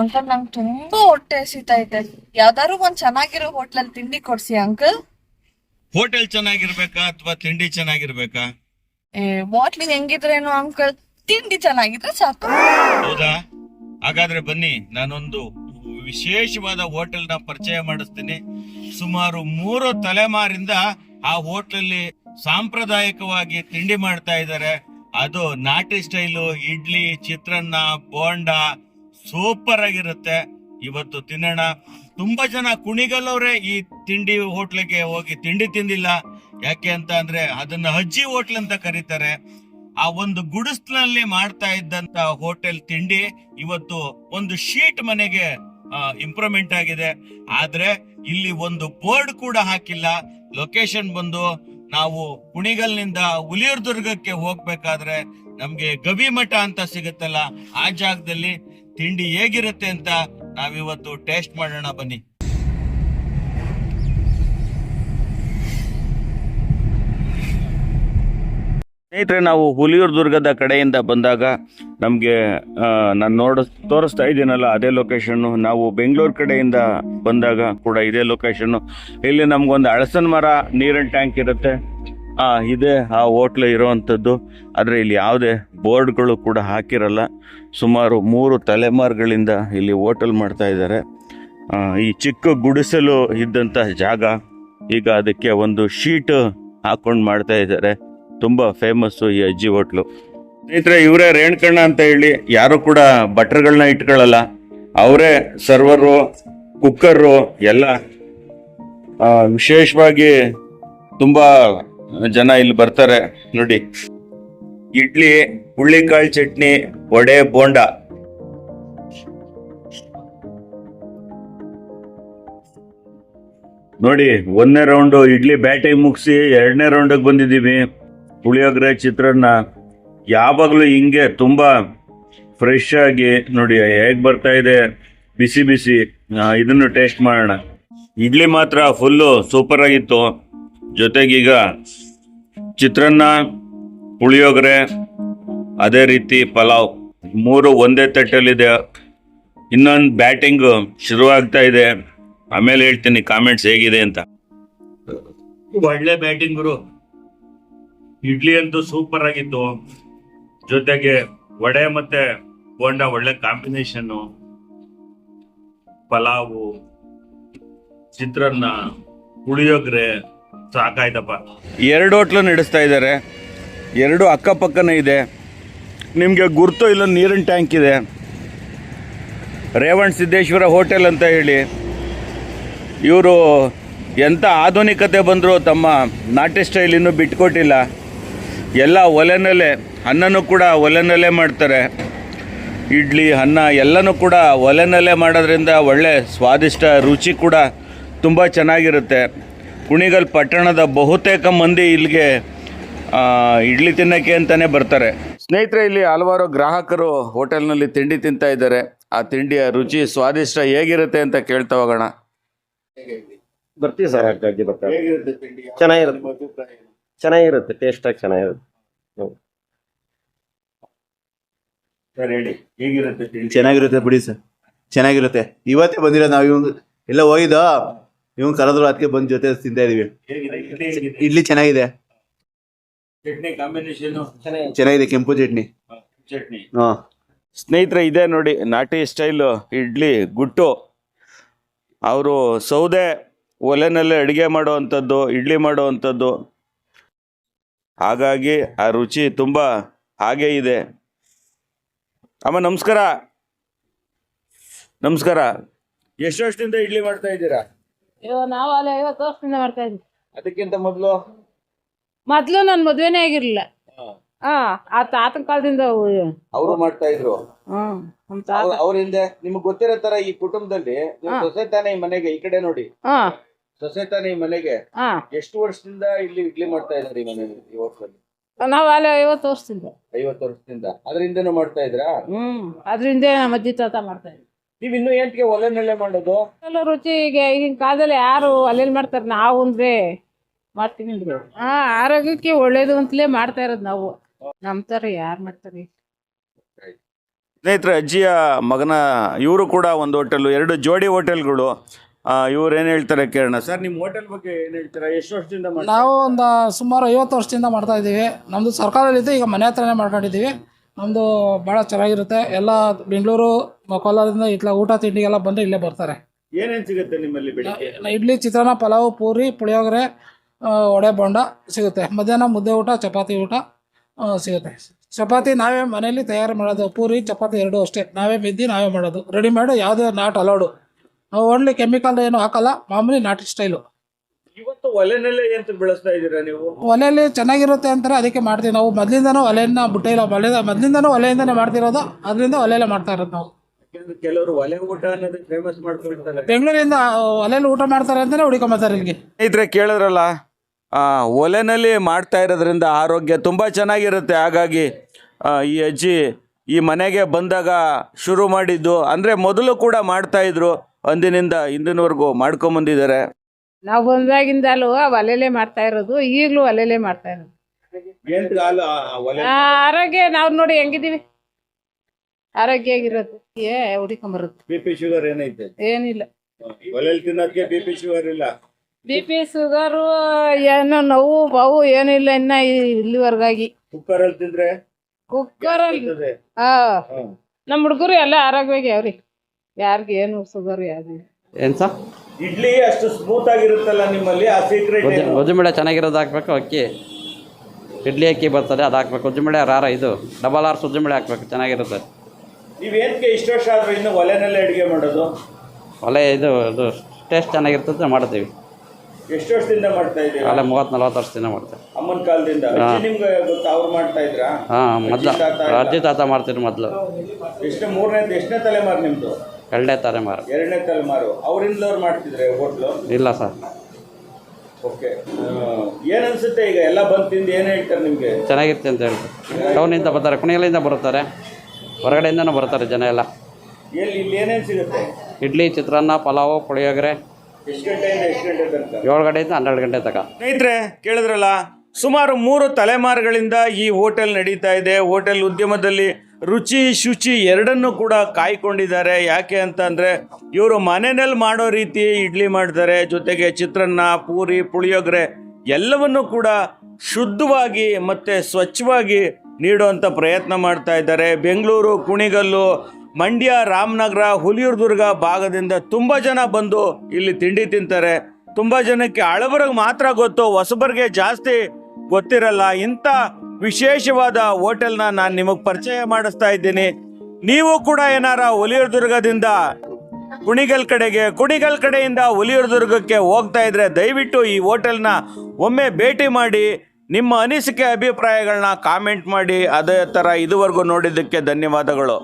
Uncle ನಂಗೆ ತುಂಬಾ ಹೊಟ್ಟೆ ಹಸಿತೈತೆ ಯಾವ್ದಾದ್ರು ಒಂದ್ ಚೆನ್ನಾಗಿರೋ ಹೋಟ್ಲಲ್ಲಿ ತಿಂಡಿ ಕೊಡ್ಸಿ ಅಂಕಲ್. ಹೋಟೆಲ್ ಚೆನ್ನಾಗಿರ್ಬೇಕಾ ಅಥವಾ ತಿಂಡಿ ಚೆನ್ನಾಗಿರ್ಬೇಕಾ? ಏ ಬಾಟ್ಲಿಂಗ್ ಹೆಂಗಿದ್ರೇನು ಅಂಕಲ್? ತಿಂಡಿ ಚೆನ್ನಾಗಿದ್ರೆ ಸಾಕು. ಹೌದಾ? ಹಾಗಾದ್ರೆ ಬನ್ನಿ ನಾನೊಂದು ವಿಶೇಷವಾದ ಹೋಟೆಲ್ನ ಪರಿಚಯ ಮಾಡಿಸ್ತೀನಿ. ಸುಮಾರು ಮೂರು ತಲೆಮಾರಿಂದ ಆ ಹೋಟ್ಲಲ್ಲಿ ಸಾಂಪ್ರದಾಯಿಕವಾಗಿ ತಿಂಡಿ ಮಾಡ್ತಾ ಇದ್ದಾರೆ. ಅದು ನಾಟಿ ಸ್ಟೈಲು ಇಡ್ಲಿ ಚಿತ್ರಾನ್ನ ಬೋಂಡ ಸೂಪರ್ ಆಗಿರುತ್ತೆ. ಇವತ್ತು ತಿನ್ನೋಣ. ತುಂಬಾ ಜನ ಕುಣಿಗಲ್ಲವ್ರೆ ಈ ತಿಂಡಿ ಹೋಟ್ಲಿಗೆ ಹೋಗಿ ತಿಂಡಿ ತಿಂದಿಲ್ಲ. ಯಾಕೆ ಅಂತ ಅಂದ್ರೆ ಅದನ್ನ ಅಜ್ಜಿ ಹೋಟ್ಲ್ ಅಂತ ಕರೀತಾರೆ. ಆ ಒಂದು ಗುಡಿಸ್ಲಿನಲ್ಲಿ ಮಾಡ್ತಾ ಇದ್ದಂತ ಹೋಟೆಲ್ ತಿಂಡಿ ಇವತ್ತು ಒಂದು ಶೀಟ್ ಮನೆಗೆ ಇಂಪ್ರೂವ್ಮೆಂಟ್ ಆಗಿದೆ. ಆದ್ರೆ ಇಲ್ಲಿ ಒಂದು ಬೋರ್ಡ್ ಕೂಡ ಹಾಕಿಲ್ಲ. ಲೊಕೇಶನ್ ಬಂದು ನಾವು ಕುಣಿಗಲ್ನಿಂದ ಉಲಿಯರ್ ದುರ್ಗಕ್ಕೆ ಹೋಗ್ಬೇಕಾದ್ರೆ ನಮ್ಗೆ ಗವಿಮಠ ಅಂತ ಸಿಗುತ್ತಲ್ಲ, ಆ ಜಾಗದಲ್ಲಿ ತಿಂಡಿ ಹೇಗಿರುತ್ತೆ ಅಂತ ನಾವಿವತ್ತು ಟೇಸ್ಟ್ ಮಾಡೋಣ, ಬನ್ನಿ. ಸ್ನೇಹಿತರೆ, ನಾವು ಹುಲಿಯೂರು ದುರ್ಗದ ಕಡೆಯಿಂದ ಬಂದಾಗ ನಮಗೆ ನಾನು ನೋಡ, ತೋರಿಸ್ತಾ ಇದ್ದೀನಲ್ಲ, ಅದೇ ಲೊಕೇಶನ್ನು ನಾವು ಬೆಂಗಳೂರು ಕಡೆಯಿಂದ ಬಂದಾಗ ಕೂಡ ಇದೇ ಲೊಕೇಶನ್ನು ಇಲ್ಲಿ ನಮಗೊಂದು ಅಳಸನ್ ಮರ ನೀರಿನ ಟ್ಯಾಂಕ್ ಇರುತ್ತೆ. ಇದೆ ಆ ಹೋಟ್ಲು ಇರೋವಂಥದ್ದು ಆದರೆ ಇಲ್ಲಿ ಯಾವುದೇ ಬೋರ್ಡ್ಗಳು ಕೂಡ ಹಾಕಿರಲ್ಲ. ಸುಮಾರು ಮೂರು ತಲೆಮಾರುಗಳಿಂದ ಇಲ್ಲಿ ಹೋಟೆಲ್ ಮಾಡ್ತಾ ಇದ್ದಾರೆ. ಆ, ಈ ಚಿಕ್ಕ ಗುಡಿಸಲು ಇದ್ದಂಥ ಜಾಗ. ಈಗ ಅದಕ್ಕೆ ಒಂದು ಶೀಟ್ ಹಾಕೊಂಡು ಮಾಡ್ತಾ ಇದ್ದಾರೆ. ತುಂಬ ಫೇಮಸ್ಸು ಈ ಅಜ್ಜಿ ಹೋಟ್ಲು. ಸ್ನೇಹಿತರೆ ಇವರೇ ರೇಣಕಣ್ಣ ಅಂತ ಹೇಳಿ ಯಾರು ಕೂಡ ಬಟ್ರ್ಗಳನ್ನ ಇಟ್ಕೊಳ್ಳಲ್ಲ. ಅವರೇ ಸರ್ವರು ಕುಕ್ಕರು ಎಲ್ಲ ಆ, ವಿಶೇಷವಾಗಿ ತುಂಬಾ ಜನ ಇಲ್ಲಿ ಬರ್ತಾರೆ. ನೋಡಿ. ಇಡ್ಲಿ ಹುಳ್ಳಿಕಾಳು ಚಟ್ನಿ, ವಡೆ, ಬೋಂಡ. ನೋಡಿ, ಒಂದನೇ ರೌಂಡು ಇಡ್ಲಿ ಬ್ಯಾಟಿಂಗ್ ಮುಗಿಸಿ ಎರಡನೇ ರೌಂಡಿಗೆ ಬಂದಿದ್ದೀವಿ. ಪುಳಿಯೋಗರೆ, ಚಿತ್ರಾನ್ನ. ಯಾವಾಗಲೂ ಹಿಂಗೆ ತುಂಬ ಫ್ರೆಶ್ ಆಗಿ, ನೋಡಿ, ಹೇಗೆ ಬರ್ತಾ ಇದೆ, ಬಿಸಿ ಬಿಸಿ ಇದನ್ನು ಟೇಸ್ಟ್ ಮಾಡೋಣ. ಇಡ್ಲಿ ಮಾತ್ರ ಫುಲ್ಲು ಸೂಪರ್ ಆಗಿತ್ತು. ಜೊತೆಗೀಗ ಚಿತ್ರಾನ್ನ, ಪುಳಿಯೋಗರೆ, ಅದೇ ರೀತಿ ಪಲಾವ್ ಮೂರು ಒಂದೇ ತಟ್ಟಲ್ಲಿದೆ ಇನ್ನೊಂದು ಬ್ಯಾಟಿಂಗು ಶುರುವಾಗ್ತಾ ಇದೆ. ಆಮೇಲೆ ಹೇಳ್ತೀನಿ ಕಾಮೆಂಟ್ಸ್ ಹೇಗಿದೆ ಅಂತ. ಒಳ್ಳೆ ಬ್ಯಾಟಿಂಗ್ ಗುರು. ಇಡ್ಲಿ ಅಂತೂ ಸೂಪರ್ ಆಗಿತ್ತು. ಜೊತೆಗೆ ವಡೆ ಮತ್ತೆ ಬೋಂಡ ಒಳ್ಳೆ ಕಾಂಬಿನೇಷನ್ ಪಲಾವು, ಚಿತ್ರಾನ್ನ, ಪುಳಿಯೋಗರೆ. ಸಾಕಾಯ್ತಪ್ಪ ಎರಡು ಹೋಟ್ಲು ನಡೆಸ್ತಾ ಇದ್ದಾರೆ. ಎರಡು ಅಕ್ಕಪಕ್ಕನೇ ಇದೆ. ನಿಮಗೆ ಗುರ್ತು ಇಲ್ಲ ನೀರಿನ ಟ್ಯಾಂಕ್ ಇದೆ. ರೇವಣ್ ಸಿದ್ದೇಶ್ವರ ಹೋಟೆಲ್ ಅಂತ ಹೇಳಿ. ಇವರು ಎಂಥ ಆಧುನಿಕತೆ ಬಂದರೂ ತಮ್ಮ ನಾಟ್ಯ ಸ್ಟೈಲ್ ಇನ್ನೂ ಬಿಟ್ಕೊಟ್ಟಿಲ್ಲ. ಎಲ್ಲ ಒಲೆನಲ್ಲೇ, ಅನ್ನನೂ ಕೂಡ ಒಲೆನಲ್ಲೇ ಮಾಡ್ತಾರೆ. ಇಡ್ಲಿ, ಅನ್ನ ಎಲ್ಲನೂ ಕೂಡ ಒಲೆನಲ್ಲೇ ಮಾಡೋದ್ರಿಂದ ಒಳ್ಳೆ ಸ್ವಾದಿಷ್ಟ ರುಚಿ ಕೂಡ ತುಂಬ ಚೆನ್ನಾಗಿರುತ್ತೆ. ಕುಣಿಗಲ್ ಪಟ್ಟಣದ ಬಹುತೇಕ ಮಂದಿ ಇಲ್ಲಿಗೆ ಇಡ್ಲಿ ತಿನ್ನಕ್ಕೆ ಅಂತಾನೆ ಬರ್ತಾರೆ. ಸ್ನೇಹಿತರೆ ಇಲ್ಲಿ ಹಲವಾರು ಗ್ರಾಹಕರು ಹೋಟೆಲ್ನಲ್ಲಿ ತಿಂಡಿ ತಿಂತಾ ಇದ್ದಾರೆ. ಆ ತಿಂಡಿಯ ರುಚಿ ಸ್ವಾದಿಷ್ಟ ಹೇಗಿರುತ್ತೆ ಅಂತ ಕೇಳ್ತಾ ಹೋಗೋಣ. ಬರ್ತೀವಿ ಸರ್ ಹಾಗಾಗಿ ಬರ್ತಾರೆ ಚೆನ್ನಾಗಿರುತ್ತೆ. ಚೆನ್ನಾಗಿರುತ್ತೆ ಟೇಸ್ಟ್ ಆಗಿ ಚೆನ್ನಾಗಿರುತ್ತೆ ಹೇಗಿರುತ್ತೆ ತಿಂಡಿ? ಚೆನ್ನಾಗಿರುತ್ತೆ ಬಿಡಿ ಸರ್. ಚೆನ್ನಾಗಿರುತ್ತೆ. ಇವತ್ತೇ ಬಂದಿರೋ ನಾವು ಎಲ್ಲ ಹೋಗಿದ್ದ? ಇವ್ ಕರೆದ್ರು ಅದಕ್ಕೆ ಬಂದ್ ಜೊತೆ ತಿಂತಾ ಇದೀವಿ. ಹೇಗಿದೆ? ಇಡ್ಲಿ ಚೆನ್ನಾಗಿದೆ. ಚಟ್ನಿ ಕಾಂಬಿನೇಷನ್ ಚೆನ್ನಾಗಿದೆ. ಕೆಂಪು ಚಟ್ನಿ. ಚಟ್ನಿ. ಹಾ. ಸ್ನೇಹಿತರೆ ಇದೆ ನೋಡಿ ನಾಟಿ ಸ್ಟೈಲು ಇಡ್ಲಿ ಗುಟ್ಟು. ಅವರು ಸೌದೆ ಒಲೆನಲ್ಲೇ ಅಡುಗೆ ಮಾಡುವಂಥದ್ದು ಇಡ್ಲಿ ಮಾಡುವಂಥದ್ದು. ಹಾಗಾಗಿ ಆ ರುಚಿ ತುಂಬ ಹಾಗೇ ಇದೆ. ಅಮ್ಮ ನಮಸ್ಕಾರ. ನಮಸ್ಕಾರ. ಎಷ್ಟು ವರ್ಷದಿಂದ ಇಡ್ಲಿ ಮಾಡ್ತಾ ಇದ್ದೀರಾ? ಅಯ್ಯೋ ನಾವು ಅಲ್ಲಿ ಐವತ್ತು ವರ್ಷದಿಂದ ಮಾಡ್ತಾ ಇದ್ವಿ. ಅದಕ್ಕಿಂತ ಮೊದಲು? ಮೊದ್ಲು ನನ್ ಮದ್ವೆನೇ ಆಗಿರ್ಲಿಲ್ಲ. ಹಾ. ಆ ತಾತನ ಕಾಲದಿಂದ ಅವರು ಮಾಡ್ತಾ ಇದ್ರು. ಹ್ಮ್ ನಮ್ ತಾತ. ಅವ್ರ ಹಿಂದೆ ನಿಮ್ಗೆ ಗೊತ್ತಿರೋ ತರ ಈ ಕುಟುಂಬದಲ್ಲಿ ನೀವು ಹಾ. ಸೊಸೆ ತಾನೇ ಈ ಮನೆಗೆ ಈ ಕಡೆ ನೋಡಿ. ಹಾ. ಸೊಸೆ ತಾನೇ ಈ ಮನೆಗೆ. ಹಾ. ಎಷ್ಟು ವರ್ಷದಿಂದ ಇಲ್ಲಿ ಇಡ್ಲಿ ಮಾಡ್ತಾ ಇದ್ದಾರೆ ಈ ಮನೆ ಈ ವರ್ಷದಲ್ಲಿ ನಾವು ಅಲ್ಲಿ ಐವತ್ತು ವರ್ಷದಿಂದ. ಐವತ್ತು ವರ್ಷದಿಂದ. ಅದ್ರ ಹಿಂದೆನೂ ಮಾಡ್ತಾ ಇದ್ರಾ? ಹ್ಮ್ ಅದ್ರಿಂದ ನಮ್ಮ ಅಜ್ಜಿ ತಾತ ಮಾಡ್ತಾ ಇದ್ವಿ ನೀವ್ ಇನ್ನು ಏಂಟಿಗೆ ಒಲೆನಲ್ಲೇ ಮಾಡೋದು? ಎಲ್ಲ ರುಚಿ ಈಗಿನ ಕಾಲದಲ್ಲಿ ಯಾರು ಅಲ್ಲಿ ಮಾಡ್ತಾರೆ ನಾವು ಅಂದ್ರೆ? ಮಾಡ್ತೀನಿ ಹಾ ಆರೋಗ್ಯಕ್ಕೆ ಒಳ್ಳೇದು ಅಂತಲೇ ಮಾಡ್ತಾ ಇರೋದು ನಾವು. ನಮ್ ತರ ಯಾರು ಮಾಡ್ತಾರೆ? ಸ್ನೇಹಿತರೆ ಅಜ್ಜಿಯ ಮಗನ ಇವರು ಕೂಡ ಒಂದು ಹೋಟೆಲ್ ಎರಡು ಜೋಡಿ ಹೋಟೆಲ್ಗಳು ಇವ್ರು ಏನು ಹೇಳ್ತಾರೆ ಕೇಳೋಣ. ಸರ್ ನಿಮ್ಮ ಹೋಟೆಲ್ ಬಗ್ಗೆ ಏನು ಹೇಳ್ತೀರಾ? ಎಷ್ಟು ವರ್ಷದಿಂದ ಮಾಡ್ತಾ ನಾವು ಒಂದು ಸುಮಾರು ಐವತ್ತು ವರ್ಷದಿಂದ ಮಾಡ್ತಾ ಇದ್ದೀವಿ. ನಮ್ಮದು ಸರ್ಕಾರದಲ್ಲಿದ್ದು ಈಗ ಮನೆ ಹತ್ರನೇ ಮಾಡ್ಕೊಂಡಿದ್ದೀವಿ. ನಮ್ಮದು ಭಾಳ ಚೆನ್ನಾಗಿರುತ್ತೆ. ಎಲ್ಲ ಬೆಂಗಳೂರು ಕೋಲಾರದಿಂದ ಇಟ್ಲ ಊಟ ತಿಂಡಿಗೆಲ್ಲ ಬಂದು ಇಲ್ಲೇ ಬರ್ತಾರೆ. ಏನೇನು ಸಿಗುತ್ತೆ ನಿಮ್ಮಲ್ಲಿ ಬೆಳಿಗ್ಗೆ? ಇಡ್ಲಿ ಚಿತ್ರಾನ್ನ ಪಲಾವು ಪೂರಿ ಪುಳಿಯೋಗರೆ ಒಡೆ ವಡೆ ಬೋಂಡ ಸಿಗುತ್ತೆ. ಮಧ್ಯಾಹ್ನ ಮುದ್ದೆ ಊಟ ಚಪಾತಿ ಊಟ ಸಿಗುತ್ತೆ. ಚಪಾತಿ ನಾವೇ ಮನೆಯಲ್ಲಿ ತಯಾರು ಮಾಡೋದು. ಪೂರಿ ಚಪಾತಿ ಎರಡು ಅಷ್ಟೇ. ನಾವೇ ಬಿದ್ದು ನಾವೇ ಮಾಡೋದು. ರೆಡಿಮೇಡ್ ಯಾವುದೇ ನಾಟ್ ಅಲೌಡು. ನಾವು ಓನ್ಲಿ ಕೆಮಿಕಲ್ ಏನು ಹಾಕಲ್ಲ ಮಾಮೂಲಿ ನಾಟ್ ಸ್ಟೈಲು. ಇವತ್ತು ಒಲೆನಲ್ಲೇ ಏನು ಬೆಳೆಸ್ತಾ ಇದ್ದೀರಾ ನೀವು? ಒಲೆಯಲ್ಲಿ ಚೆನ್ನಾಗಿರುತ್ತೆ ಅಂತಾರೆ ಅದಕ್ಕೆ ಮಾಡ್ತೀವಿ. ನಾವು ಮೊದಲಿಂದನೂ ಒಲೆಯನ್ನ ಬಿಟ್ಟಿಲ್ಲ ಒಲೆ ಮೊದಲಿಂದನೂ ಒಲೆಯಿಂದನೇ ಮಾಡ್ತಿರೋದು. ಅದರಿಂದ ಒಲೆಯಲ್ಲೇ ಮಾಡ್ತಾ ಇರೋದು ನಾವು. ಕೆಲವರು ಒಲೆ ಊಟ ಅನ್ನೋದು ಫೇಮಸ್ ಮಾಡ್ಕೊಳ್ತಾರೆ ಬೆಂಗಳೂರಿಂದ ಒಲೆಯಲ್ಲಿ ಊಟ ಮಾಡ್ತಾರೆ ಅಂತಾನೆ ಹುಡುಕೊಂಬತ್ತಾರೆ ಇಲ್ಲಿಗೆ. ಸ್ನೇಹಿತರೆ ಕೇಳಿದ್ರಲ್ಲ ಆ, ಒಲೆನಲ್ಲಿ ಮಾಡ್ತಾ ಇರೋದ್ರಿಂದ ಆರೋಗ್ಯ ತುಂಬ ಚೆನ್ನಾಗಿರುತ್ತೆ. ಹಾಗಾಗಿ ಆ, ಈ ಅಜ್ಜಿ ಈ ಮನೆಗೆ ಬಂದಾಗ ಶುರು ಮಾಡಿದ್ದು ಅಂದರೆ ಮೊದಲು ಕೂಡ ಮಾಡ್ತಾ ಇದ್ರು ಅಂದಿನಿಂದ ಇಂದಿನವರೆಗೂ ಮಾಡ್ಕೊಂಬಂದಿದ್ದಾರೆ ನಾವು ಬಂದಾಗಿಂದಲೂ ಒಲೆಲೆ ಮಾಡ್ತಾ ಇರೋದು ಈಗಲೂ ಒಲೆಲೆ ಮಾಡ್ತಾ ಇರೋದು. ಆ, ಆರೋಗ್ಯ ನಾವು ನೋಡಿ ಹೆಂಗಿದೀವಿ ಆರೋಗ್ಯ ಆಗಿರೋದು ಏ ಹುಡಿಕೊಂಬರುತ್ತೆ ಬಿ ಪಿ ಶುಗರ್ ಏನೈತೆ? ಏನಿಲ್ಲ. ಒಲೆಯಲ್ಲಿ ತಿನ್ನೋದಕ್ಕೆ ಬಿ ಪಿ ಶುಗರ್ ಇಲ್ಲ. ಬಿ ಪಿ ಶುಗರು ಏನೋ ನೋವು ಬಾವು ಏನಿಲ್ಲ ಇನ್ನ ಇಲ್ಲಿವರೆಗಾಗಿ. ಕುಕ್ಕರಲ್ಲಿ ತಿಂದ್ರೆ? ಕುಕ್ಕರ್ ಅಲ್ಲಿ ಹಾ. ನಮ್ಮ ಹುಡುಗರು ಎಲ್ಲ ಆರೋಗ್ಯವಾಗಿ ಅವ್ರಿ. ಯಾರಿಗೆ ಏನು ಶುಗರ್ ಯಾವ್ದು. ಏನ್ ಸರ್ ಇಡ್ಲಿ ಅಷ್ಟು ಸ್ಮೂತ್ ಆಗಿರುತ್ತಲ್ಲ ನಿಮ್ಮಲ್ಲಿ? ಆ ಸೀಕ್ರೆಟ್ ಗೊಜ್ಜು ಗೊಜ್ಜುಂಬಳೆ ಚೆನ್ನಾಗಿರೋದು ಹಾಕ್ಬೇಕು ಅಕ್ಕಿ. ಇಡ್ಲಿ ಅಕ್ಕಿ ಬರ್ತದೆ ಅದು ಹಾಕ್ಬೇಕು. ಗೊಜ್ಜುಂಬಳೆ ರಾರ ಇದು. ಡಬಲ್ ಆರ್ ಸುಜ್ಜುಂಬಳೆ ಹಾಕ್ಬೇಕು ಚೆನ್ನಾಗಿರುತ್ತೆ. ನೀವೇನಕ್ಕೆ ಇಷ್ಟು ವರ್ಷ ಆದರೂ ಇನ್ನು ಒಲೆನಲ್ಲೇ ಅಡುಗೆ ಮಾಡೋದು? ಒಲೆ ಇದು ಅದು ಟೇಸ್ಟ್ ಚೆನ್ನಾಗಿರ್ತದೆ ಮಾಡ್ತೀವಿ. ಎಷ್ಟು ವರ್ಷದಿಂದ ಮಾಡ್ತಾ ಇದ್ದೀರಾ ಅಲ್ಲ ಮೂವತ್ತು ನಲ್ವತ್ತು ವರ್ಷದಿಂದ ಮಾಡ್ತೀವಿ ಅಮ್ಮನ ಕಾಲದಿಂದ. ಅಜ್ಜಿ ನಿಮ್ಗೆ ಗೊತ್ತಾ ಅವ್ರು ಮಾಡ್ತಾ ಇದ್ರಾ? ಹಾಂ ಮೊದಲು ಅಜ್ಜಿ ತಾತ ಎಲ್ಲ? ಅಜ್ಜಿ ತಾತ ಮಾಡ್ತೀವಿ ಮೊದಲು. ಎಷ್ಟು ಮೂರನೇ ಎಷ್ಟನೇ ತಲೆಮಾರು ನಿಮ್ಮದು ಎರಡನೇ ತಲೆಮಾರು. ಮಾರು ಎರಡನೇ ತಲೆಮಾರು. ಅವರಿಂದಲವ್ರು ಮಾಡ್ತಿದ್ರೆ ಹೋಟ್ಲು? ಇಲ್ಲ ಸರ್. ಓಕೆ. ಏನನ್ಸುತ್ತೆ ಅನ್ಸುತ್ತೆ ಈಗ? ಎಲ್ಲ ಬಂದು ತಿಂದು ಏನು ಹೇಳ್ತಾರೆ ನಿಮಗೆ? ಚೆನ್ನಾಗಿರುತ್ತೆ ಅಂತ ಹೇಳ್ತಾರೆ. ಟೌನಿಂದ ಬರ್ತಾರೆ ಕುಣಿಗಲಿಂದ ಬರುತ್ತಾರೆ. ಹೊರಗಡೆಯಿಂದನೂ ಬರ್ತಾರೆ ಜನ ಎಲ್ಲ. ಎಲ್ಲಿ ಇಲ್ಲಿ ಏನೇನ್ ಸಿಗುತ್ತೆ? ಇಡ್ಲಿ ಚಿತ್ರಾನ್ನ ಪಲಾವು ಪುಳಿಯೋಗರೆ. ಎಷ್ಟು ಗಂಟೆಯಿಂದ ಎಷ್ಟು ಗಂಟೆ ತನಕ? ಏಳು ಗಂಟೆಯಿಂದ ಹನ್ನೆರಡು ಗಂಟೆ ತಕ ಸ್ನೇಹಿತರೆ ಕೇಳಿದ್ರಲ್ಲ ಸುಮಾರು ಮೂರು ತಲೆಮಾರುಗಳಿಂದ ಈ ಹೋಟೆಲ್ ನಡೀತಾ ಇದೆ. ಹೋಟೆಲ್ ಉದ್ಯಮದಲ್ಲಿ ರುಚಿ ಶುಚಿ ಎರಡನ್ನೂ ಕೂಡ ಕಾಯ್ಕೊಂಡಿದ್ದಾರೆ. ಯಾಕೆ ಅಂತ ಅಂದರೆ ಇವರು ಮನೆಯಲ್ಲಿ ಮಾಡೋ ರೀತಿ ಇಡ್ಲಿ ಮಾಡ್ತಾರೆ. ಜೊತೆಗೆ ಚಿತ್ರಾನ್ನ ಪೂರಿ ಪುಳಿಯೋಗರೆ ಎಲ್ಲವನ್ನೂ ಕೂಡ ಶುದ್ಧವಾಗಿ ಮತ್ತು ಸ್ವಚ್ಛವಾಗಿ ನೀಡುವಂಥ ಪ್ರಯತ್ನ ಮಾಡ್ತಾ ಇದ್ದಾರೆ. ಬೆಂಗಳೂರು, ಕುಣಿಗಲ್ಲು, ಮಂಡ್ಯ, ರಾಮನಗರ, ಹುಲಿಯೂರ್ದುರ್ಗ ಭಾಗದಿಂದ ತುಂಬ ಜನ ಬಂದು ಇಲ್ಲಿ ತಿಂಡಿ ತಿಂತಾರೆ. ತುಂಬ ಜನಕ್ಕೆ ಹಳಬರಿಗೆ ಮಾತ್ರ ಗೊತ್ತು, ಹೊಸಬರಿಗೆ ಜಾಸ್ತಿ ಗೊತ್ತಿರಲ್ಲ. ಇಂಥ ವಿಶೇಷವಾದ ಹೋಟೆಲ್ನ ನಾನು ನಿಮಗೆ ಪರಿಚಯ ಮಾಡಿಸ್ತಾ ಇದ್ದೀನಿ. ನೀವು ಕೂಡ ಏನಾರ ಹುಲಿಯೂರ್ದುರ್ಗದಿಂದ ಕುಣಿಗಲ್ ಕಡೆಗೆ, ಕುಣಿಗಲ್ ಕಡೆಯಿಂದ ಹುಲಿಯೂರ್ದುರ್ಗಕ್ಕೆ ಹೋಗ್ತಾ ಇದ್ರೆ ದಯವಿಟ್ಟು ಈ ಹೋಟೆಲ್ನ ಒಮ್ಮೆ ಭೇಟಿ ಮಾಡಿ. ನಿಮ್ಮ ಅನಿಸಿಕೆ ಅಭಿಪ್ರಾಯಗಳನ್ನ ಕಾಮೆಂಟ್ ಮಾಡಿ ಅದೇ ಥರ ಇದುವರೆಗೂ ನೋಡಿದ್ದಕ್ಕೆ ಧನ್ಯವಾದಗಳು.